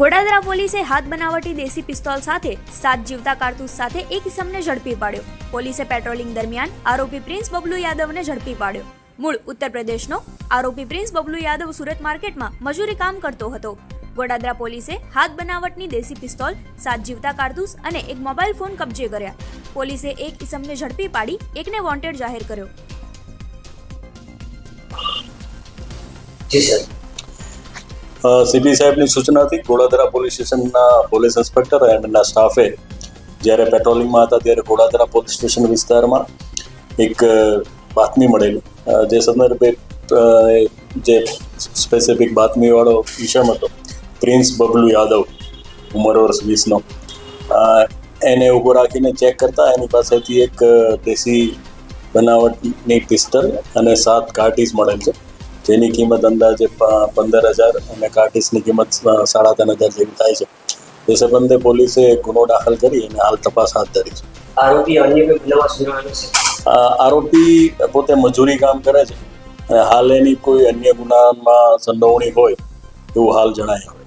ગોડાદરા પોલીસે હાથ બનાવટી દેશી પિસ્તોલ સાથે સાત જીવતા કારતૂસ સાથે એક ઇસમને ઝડપી પાડ્યો. પોલીસે પેટ્રોલિંગ દરમિયાન આરોપી પ્રિન્સ બબલુ યાદવને ઝડપી પાડ્યો. મૂળ ઉત્તર પ્રદેશનો આરોપી પ્રિન્સ બબલુ યાદવ સુરત માર્કેટમાં મજૂરી કામ કરતો હતો. ગોડાદરા પોલીસે હાથ બનાવટની દેશી પિસ્તોલ, સાત જીવતા કારતૂસ અને એક મોબાઈલ ફોન કબજે કર્યા. પોલીસે એક ઇસમને ઝડપી પાડી એકને વોન્ટેડ જાહેર કર્યો. જી, સર. સીપી સાહેબની સૂચનાથી ગોળાધરા પોલીસ સ્ટેશનના પોલીસ ઇન્સ્પેક્ટર અને એમના સ્ટાફે જ્યારે પેટ્રોલિંગમાં હતા ત્યારે ગોળાધરા પોલીસ સ્ટેશન વિસ્તારમાં એક બાતમી મળેલી. જે સંદર્ભે જે સ્પેસિફિક બાતમીવાળો ઈસમ હતો, પ્રિન્સ બબલુ યાદવ, ઉંમર વર્ષ વીસનો. એને ઊભો રાખીને ચેક કરતા એની પાસેથી એક દેશી બનાવટની પિસ્તલ અને સાત કાર્ટીસ મળેલ છે. જેની કિંમત અંદાજે પંદર હજાર અને કાર્ટિસની કિંમત સાડા ત્રણ હજાર જેવી થાય છે. એ સંબંધે પોલીસે ગુનો દાખલ કરી અને હાલ તપાસ હાથ ધરી છે. આરોપી અન્ય ગુનામાં આ આરોપી પોતે મજૂરી કામ કરે છે. અને હાલ એની કોઈ અન્ય ગુનામાં સંડોવણી હોય એવું હાલ જણાય.